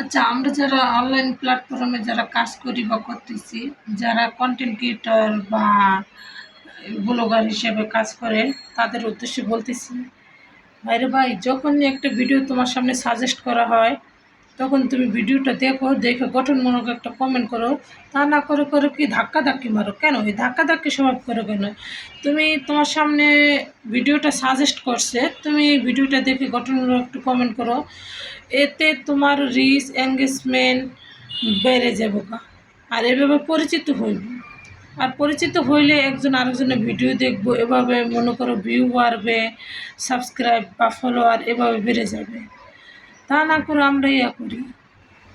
আচ্ছা আমরা যারা অনলাইন প্ল্যাটফর্মে যারা কাজ করি বা করতেছি, যারা কন্টেন্ট ক্রিয়েটর বা ব্লগার হিসেবে কাজ করে, তাদের উদ্দেশ্যে বলতেছি, ভাইরে ভাই, যখনই একটা ভিডিও তোমার সামনে সাজেস্ট করা হয় তখন তুমি ভিডিওটা দেখো, দেখে গঠনমূলক একটা কমেন্ট করো। তা না করে করে কি ধাক্কা ধাক্কি মারো? কেন? এই ধাক্কা ধাক্কি স্বভাব করে কেন? তুমি তোমার সামনে ভিডিওটা সাজেস্ট করছে, তুমি ভিডিওটা দেখে গঠনমূলক একটু কমেন্ট করো। এতে তোমার রিচ এঙ্গেজমেন্ট বেড়ে যাবে। আর এভাবে পরিচিত হইব। আর পরিচিত হইলে একজন আরেকজনের ভিডিও দেখব, এভাবে মনে করো ভিউ বাড়বে সাবস্ক্রাইব বা ফলোয়ার এভাবে বেড়ে যাবে। তা না করে আমরা ইয়া করি।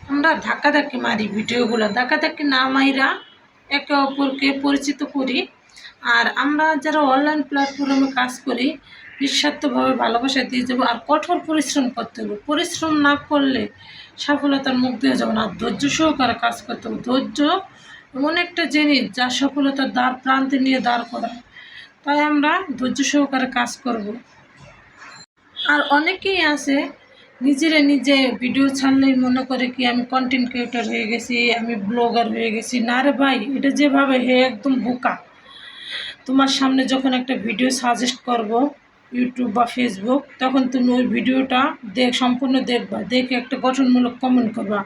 আমরা ধাক্কা ধাক্কি মারি ভিডিওগুলো। ধাক্কা ধাক্কি না মাইরা একে অপরকে পরিচিত করি। আর আমরা যারা অনলাইন প্ল্যাটফর্মে কাজ করি, নিঃস্বার্থভাবে ভালোবাসা দিয়ে যাব আর কঠোর পরিশ্রম করতে হবে। পরিশ্রম না করলে সফলতার মুখ দিয়ে যাব না। ধৈর্য সহকারে কাজ করতে হবে। ধৈর্য এমন একটা জিনিস যা সফলতার দ্বার প্রান্তে নিয়ে দাঁড় করায়। তাই আমরা ধৈর্য সহকারে কাজ করব। আর অনেকেই আছে নিজেরা নিজে ভিডিও ছাড়লেই মনে করে কি আমি কন্টেন্ট ক্রিয়েটর হয়ে গেছি, আমি ব্লগার হয়ে গেছি। না রে ভাই, এটা যেভাবে হে একদম বোকা। তোমার সামনে যখন একটা ভিডিও সাজেস্ট করব ইউটিউব বা ফেসবুক তখন তুমি ওই ভিডিওটা দেখ, সম্পূর্ণ দেখবা। দেখে একটা গঠনমূলক কমেন্ট করবা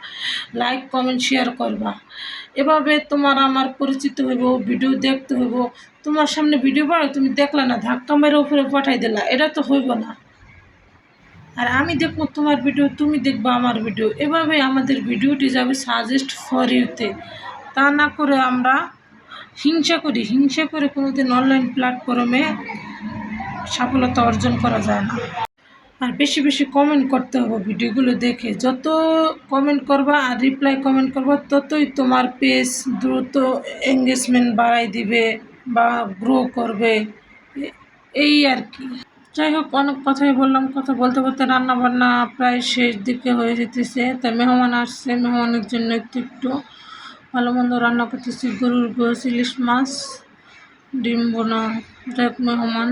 লাইক কমেন্ট শেয়ার করবা। এভাবে তোমার আমার পরিচিত হইব ভিডিও দেখতে হইব। তোমার সামনে ভিডিও পাড়ো তুমি দেখলা না, ধাক্কা মেরে উপরে পাঠাই দিলা। এটা তো হইব না। আর আমি দেখব তোমার ভিডিও তুমি দেখবা আমার ভিডিও এভাবে আমাদের ভিডিওটি যাবে সাজেস্ট ফর ইউতে তা না করে আমরা হিংসা করি। হিংসা করে কোনোদিন অনলাইন প্ল্যাটফর্মে সফলতা অর্জন করা যায় না। আর বেশি বেশি কমেন্ট করতে হবে ভিডিওগুলো দেখে। যত কমেন্ট করবা আর রিপ্লাই কমেন্ট করবা, ততই তোমার পেজ দ্রুত এঙ্গেজমেন্ট বাড়াই দিবে বা গ্রো করবে। এই আর কি। যাই হোক, অনেক কথাই বললাম। কথা বলতে বলতে রান্না বান্না প্রায় শেষ দিকে হয়ে যেতেছে। তাই মেহমান আসছে। মেহমানের জন্য একটু একটু ভালো মন্দ রান্না করতেছি। গরুর গোস ইলিশ মাছ, ডিম বোনা যাই হোক মেহমান।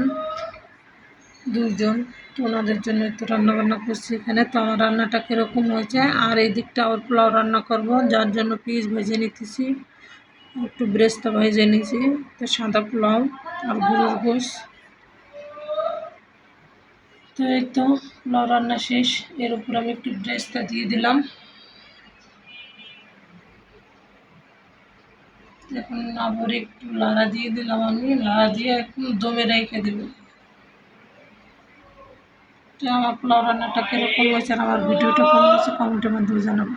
দুজন তো ওনাদের জন্য একটু রান্না বান্না করছি এখানে। তো আমার রান্নাটা কীরকম হয়েছে, আর এই দিকটা আবার পোলাও রান্না করব। যার জন্য পিস ভেজে নিতেছি। একটু ব্রেস্তা ভেজে নিয়েছি। তো সাদা পোলাও আর গরুর গোস তো এই তো পোলাও রান্না শেষ। এর উপর আমি একটু ড্রেসটা দিয়ে দিলাম। এখন আবার একটু লাড়া দিয়ে দিলাম আমি। লাড়া দিয়ে এখন দমে রেখে দেব। তো আমার পোলাও রান্নাটা কীরকম হয়েছে আর আমার ভিডিওটা কেমন হয়েছে কমেন্টের মাধ্যমে জানাব।